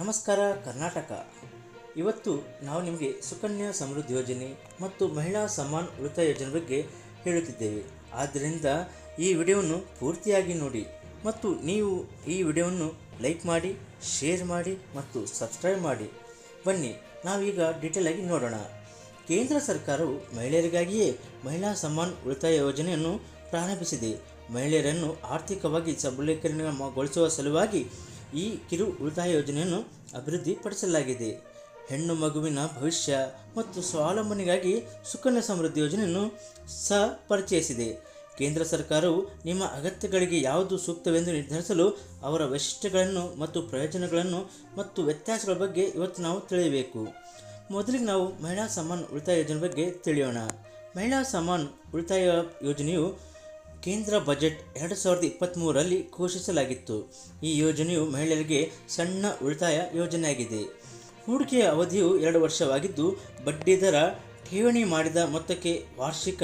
ನಮಸ್ಕಾರ, ಕರ್ನಾಟಕ. ಇವತ್ತು ನಾವು ನಿಮಗೆ ಸುಕನ್ಯಾ ಸಮೃದ್ಧಿ ಯೋಜನೆ ಮತ್ತು ಮಹಿಳಾ ಸಮಾನ್ ಉಳಿತಾಯ ಯೋಜನೆ ಬಗ್ಗೆ ಹೇಳುತ್ತಿದ್ದೇವೆ. ಆದ್ದರಿಂದ ಈ ವಿಡಿಯೋವನ್ನು ಪೂರ್ತಿಯಾಗಿ ನೋಡಿ ಮತ್ತು ನೀವು ಈ ವಿಡಿಯೋವನ್ನು ಲೈಕ್ ಮಾಡಿ, ಶೇರ್ ಮಾಡಿ ಮತ್ತು ಸಬ್ಸ್ಕ್ರೈಬ್ ಮಾಡಿ. ಬನ್ನಿ, ನಾವೀಗ ಡೀಟೇಲ್ ಆಗಿ ನೋಡೋಣ. ಕೇಂದ್ರ ಸರ್ಕಾರವು ಮಹಿಳೆಯರಿಗಾಗಿಯೇ ಮಹಿಳಾ ಸಮಾನ್ ಉಳಿತಾಯ ಯೋಜನೆಯನ್ನು ಪ್ರಾರಂಭಿಸಿದೆ. ಮಹಿಳೆಯರನ್ನು ಆರ್ಥಿಕವಾಗಿ ಸಬಲೀಕರಣಗೊಳಿಸುವ ಸಲುವಾಗಿ ಈ ಕಿರು ಉಳಿತಾಯ ಯೋಜನೆಯನ್ನು ಅಭಿವೃದ್ಧಿಪಡಿಸಲಾಗಿದೆ. ಹೆಣ್ಣು ಮಗುವಿನ ಭವಿಷ್ಯ ಮತ್ತು ಸ್ವಾವಲಂಬನೆಗಾಗಿ ಸುಕನ್ಯಾ ಸಮೃದ್ಧಿ ಯೋಜನೆಯನ್ನು ಸಹ ಪರಿಚಯಿಸಿದೆ ಕೇಂದ್ರ ಸರ್ಕಾರವು ನಿಮ್ಮ ಅಗತ್ಯಗಳಿಗೆ ಯಾವುದು ಸೂಕ್ತವೆಂದು ನಿರ್ಧರಿಸಲು ಅವರ ವೈಶಿಷ್ಟ್ಯಗಳನ್ನು ಮತ್ತು ಪ್ರಯೋಜನಗಳನ್ನು ಮತ್ತು ವ್ಯತ್ಯಾಸಗಳ ಬಗ್ಗೆ ಇವತ್ತು ನಾವು ತಿಳಿಯಬೇಕು. ಮೊದಲಿಗೆ ನಾವು ಮಹಿಳಾ ಸಮಾನ್ ಉಳಿತಾಯ ಯೋಜನೆ ಬಗ್ಗೆ ತಿಳಿಯೋಣ. ಮಹಿಳಾ ಸಮಾನ್ ಉಳಿತಾಯ ಯೋಜನೆಯು ಕೇಂದ್ರ ಬಜೆಟ್ ಎರಡು ಸಾವಿರದ ಇಪ್ಪತ್ತ್ಮೂರರಲ್ಲಿ ಘೋಷಿಸಲಾಗಿತ್ತು. ಈ ಯೋಜನೆಯು ಮಹಿಳೆಯರಿಗೆ ಸಣ್ಣ ಉಳಿತಾಯ ಯೋಜನೆಯಾಗಿದೆ. ಹೂಡಿಕೆಯ ಅವಧಿಯು ಎರಡು ವರ್ಷವಾಗಿದ್ದು, ಬಡ್ಡಿ ದರ ಠೇವಣಿ ಮಾಡಿದ ಮೊತ್ತಕ್ಕೆ ವಾರ್ಷಿಕ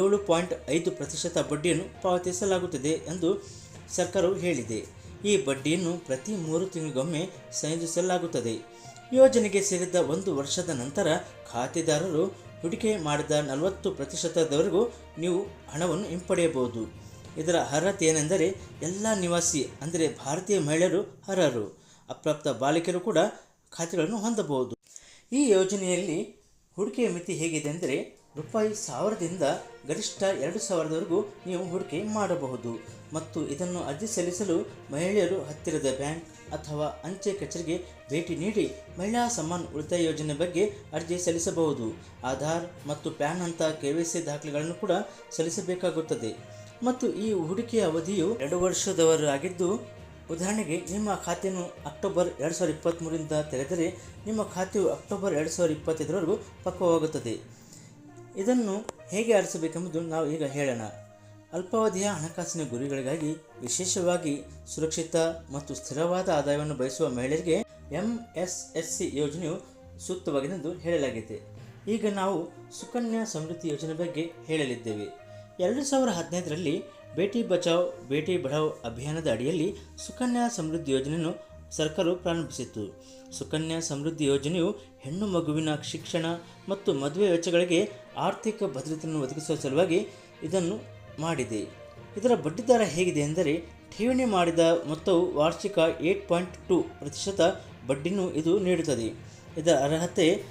ಏಳು ಪಾಯಿಂಟ್ ಐದು ಪ್ರತಿಶತ ಬಡ್ಡಿಯನ್ನು ಪಾವತಿಸಲಾಗುತ್ತದೆ ಎಂದು ಸರ್ಕಾರವು ಹೇಳಿದೆ. ಈ ಬಡ್ಡಿಯನ್ನು ಪ್ರತಿ ಮೂರು ತಿಂಗಳಿಗೊಮ್ಮೆ ಸಂಯೋಜಿಸಲಾಗುತ್ತದೆ. ಯೋಜನೆಗೆ ಸೇರಿದ ಒಂದು ವರ್ಷದ ನಂತರ ಖಾತೆದಾರರು ಹೂಡಿಕೆ ಮಾಡಿದ ನಲವತ್ತು ಪ್ರತಿಶತದವರೆಗೂ ನೀವು ಹಣವನ್ನು ಹಿಂಪಡೆಯಬಹುದು. ಇದರ ಅರ್ಹತೆ ಏನೆಂದರೆ ಎಲ್ಲ ನಿವಾಸಿ, ಅಂದರೆ ಭಾರತೀಯ ಮಹಿಳೆಯರು ಅರ್ಹರು. ಅಪ್ರಾಪ್ತ ಬಾಲಕಿಯರು ಕೂಡ ಖಾತೆಗಳನ್ನು ಹೊಂದಬಹುದು. ಈ ಯೋಜನೆಯಲ್ಲಿ ಹೂಡಿಕೆಯ ಮಿತಿ ಹೇಗಿದೆ ಅಂದರೆ ರೂಪಾಯಿ ಸಾವಿರದಿಂದ ಗರಿಷ್ಠ ಎರಡು ಸಾವಿರದವರೆಗೂ ನೀವು ಹೂಡಿಕೆ ಮಾಡಬಹುದು. ಮತ್ತು ಇದನ್ನು ಅರ್ಜಿ ಸಲ್ಲಿಸಲು ಮಹಿಳೆಯರು ಹತ್ತಿರದ ಬ್ಯಾಂಕ್ ಅಥವಾ ಅಂಚೆ ಕಚೇರಿಗೆ ಭೇಟಿ ನೀಡಿ ಮಹಿಳಾ ಸಮ್ಮಾನ್ ಉಳಿತಾಯ ಯೋಜನೆ ಬಗ್ಗೆ ಅರ್ಜಿ ಸಲ್ಲಿಸಬಹುದು. ಆಧಾರ್ ಮತ್ತು ಪ್ಯಾನ್ ಅಂತ ಕೆ ವೈ ಸಿ ದಾಖಲೆಗಳನ್ನು ಕೂಡ ಸಲ್ಲಿಸಬೇಕಾಗುತ್ತದೆ. ಮತ್ತು ಈ ಹೂಡಿಕೆಯ ಅವಧಿಯು ಎರಡು ವರ್ಷದವರಾಗಿದ್ದು, ಉದಾಹರಣೆಗೆ ನಿಮ್ಮ ಖಾತೆಯನ್ನು ಅಕ್ಟೋಬರ್ ಎರಡು ಸಾವಿರದ ಇಪ್ಪತ್ತ್ಮೂರಿಂದ ತೆರೆದರೆ ನಿಮ್ಮ ಖಾತೆಯು ಅಕ್ಟೋಬರ್ ಎರಡು ಸಾವಿರದ ಇಪ್ಪತ್ತೈದರವರೆಗೂ ಪಕ್ವವಾಗುತ್ತದೆ. ಇದನ್ನು ಹೇಗೆ ಆರಿಸಬೇಕೆಂಬುದು ನಾವು ಈಗ ಹೇಳೋಣ. ಅಲ್ಪಾವಧಿಯ ಹಣಕಾಸಿನ ಗುರಿಗಳಿಗಾಗಿ ವಿಶೇಷವಾಗಿ ಸುರಕ್ಷಿತ ಮತ್ತು ಸ್ಥಿರವಾದ ಆದಾಯವನ್ನು ಬಯಸುವ ಮಹಿಳೆಯರಿಗೆ ಎಂ ಎಸ್ ಎಸ್ ಸಿ ಯೋಜನೆಯು ಸೂಕ್ತವಾಗಿದೆ ಹೇಳಲಾಗಿದೆ. ಈಗ ನಾವು ಸುಕನ್ಯಾ ಸಮೃದ್ಧಿ ಯೋಜನೆ ಬಗ್ಗೆ ಹೇಳಲಿದ್ದೇವೆ. ಎರಡು ಸಾವಿರ ಹದಿನೈದರಲ್ಲಿ ಬೇಟಿ ಬಚಾವ್, ಬೇಟಿ ಬಢಾವ್ ಅಭಿಯಾನದ ಅಡಿಯಲ್ಲಿ ಸುಕನ್ಯಾ ಸಮೃದ್ಧಿ ಯೋಜನೆಯನ್ನು ಸರ್ಕಾರವು ಪ್ರಾರಂಭಿಸಿತ್ತು. ಸುಕನ್ಯಾ ಸಮೃದ್ಧಿ ಯೋಜನೆಯು ಹೆಣ್ಣು ಮಗುವಿನ ಶಿಕ್ಷಣ ಮತ್ತು ಮದುವೆ ವೆಚ್ಚಗಳಿಗೆ ಆರ್ಥಿಕ ಭದ್ರತೆಯನ್ನು ಒದಗಿಸುವ ಸಲುವಾಗಿ ಇದನ್ನು ಮಾಡಿದೆ. ಇದರ ಬಡ್ಡಿದರ ಹೇಗಿದೆ ಎಂದರೆ, ಠೇವಣಿ ಮಾಡಿದ ಮೊತ್ತವು ವಾರ್ಷಿಕ ಏಟ್ ಪಾಯಿಂಟ್ ಟು ಪ್ರತಿಶತ ಬಡ್ಡಿಯನ್ನು ಇದು ನೀಡುತ್ತದೆ. ಇದರ ಅರ್ಹತೆ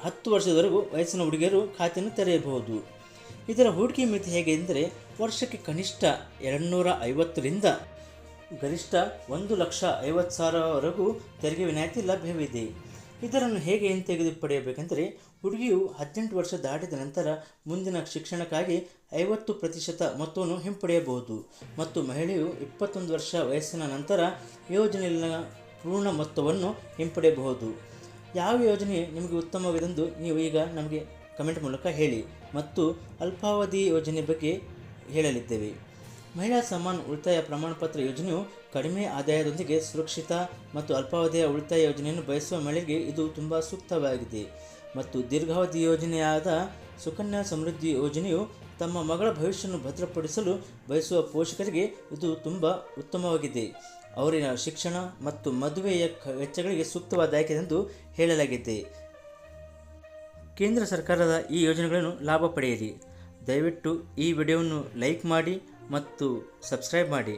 ಹತ್ತು ವರ್ಷದವರೆಗೂ ವಯಸ್ಸಿನ ಹುಡುಗಿಯರು ಖಾತೆಯನ್ನು ತೆರೆಯಬಹುದು. ಇದರ ಹೂಡಿಕೆ ಮಿತಿ ಹೇಗೆ ಎಂದರೆ, ವರ್ಷಕ್ಕೆ ಕನಿಷ್ಠ ಎರಡುನೂರ ಐವತ್ತರಿಂದ ಗರಿಷ್ಠ ಒಂದು ಲಕ್ಷ ಐವತ್ತು ಸಾವಿರವರೆಗೂ ತೆರಿಗೆ ವಿನಾಯಿತಿ ಲಭ್ಯವಿದೆ. ಇದರನ್ನು ಹೇಗೆ ಹಿಂತೆಗೆದು ಪಡೆಯಬೇಕೆಂದರೆ, ಹುಡುಗಿಯು ಹದಿನೆಂಟು ವರ್ಷ ದಾಟಿದ ನಂತರ ಮುಂದಿನ ಶಿಕ್ಷಣಕ್ಕಾಗಿ ಐವತ್ತು ಪ್ರತಿಶತ ಮೊತ್ತವನ್ನು ಹಿಂಪಡೆಯಬಹುದು ಮತ್ತು ಮಹಿಳೆಯು ಇಪ್ಪತ್ತೊಂದು ವರ್ಷ ವಯಸ್ಸಿನ ನಂತರ ಯೋಜನೆಯಲ್ಲಿನ ಪೂರ್ಣ ಮೊತ್ತವನ್ನು ಹಿಂಪಡೆಯಬಹುದು. ಯಾವ ಯೋಜನೆ ನಿಮಗೆ ಉತ್ತಮವಿದೆಂದು ನೀವು ಈಗ ನಮಗೆ ಕಮೆಂಟ್ ಮೂಲಕ ಹೇಳಿ ಮತ್ತು ಅಲ್ಪಾವಧಿ ಯೋಜನೆ ಬಗ್ಗೆ ಹೇಳಲಿದ್ದೇವೆ. ಮಹಿಳಾ ಸಮ್ಮಾನ್ ಉಳಿತಾಯ ಪ್ರಮಾಣಪತ್ರ ಯೋಜನೆಯು ಕಡಿಮೆ ಆದಾಯದೊಂದಿಗೆ ಸುರಕ್ಷಿತ ಮತ್ತು ಅಲ್ಪಾವಧಿಯ ಉಳಿತಾಯ ಯೋಜನೆಯನ್ನು ಬಯಸುವ ಮಹಿಳೆಗೆ ಇದು ತುಂಬ ಸೂಕ್ತವಾಗಿದೆ. ಮತ್ತು ದೀರ್ಘಾವಧಿ ಯೋಜನೆಯಾದ ಸುಕನ್ಯಾ ಸಮೃದ್ಧಿ ಯೋಜನೆಯು ತಮ್ಮ ಮಗಳ ಭವಿಷ್ಯವನ್ನು ಭದ್ರಪಡಿಸಲು ಬಯಸುವ ಪೋಷಕರಿಗೆ ಇದು ತುಂಬ ಉತ್ತಮವಾಗಿದೆ. ಅವರಿನ ಶಿಕ್ಷಣ ಮತ್ತು ಮದುವೆಯ ವೆಚ್ಚಗಳಿಗೆ ಆಯ್ಕೆ ಎಂದು ಹೇಳಲಾಗಿದೆ. ಕೇಂದ್ರ ಸರ್ಕಾರದ ಈ ಯೋಜನೆಗಳನ್ನು ಲಾಭ ಪಡೆಯಿರಿ. ದಯವಿಟ್ಟು ಈ ವಿಡಿಯೋವನ್ನು ಲೈಕ್ ಮಾಡಿ ಮತ್ತು ಸಬ್ಸ್ಕ್ರೈಬ್ ಮಾಡಿ.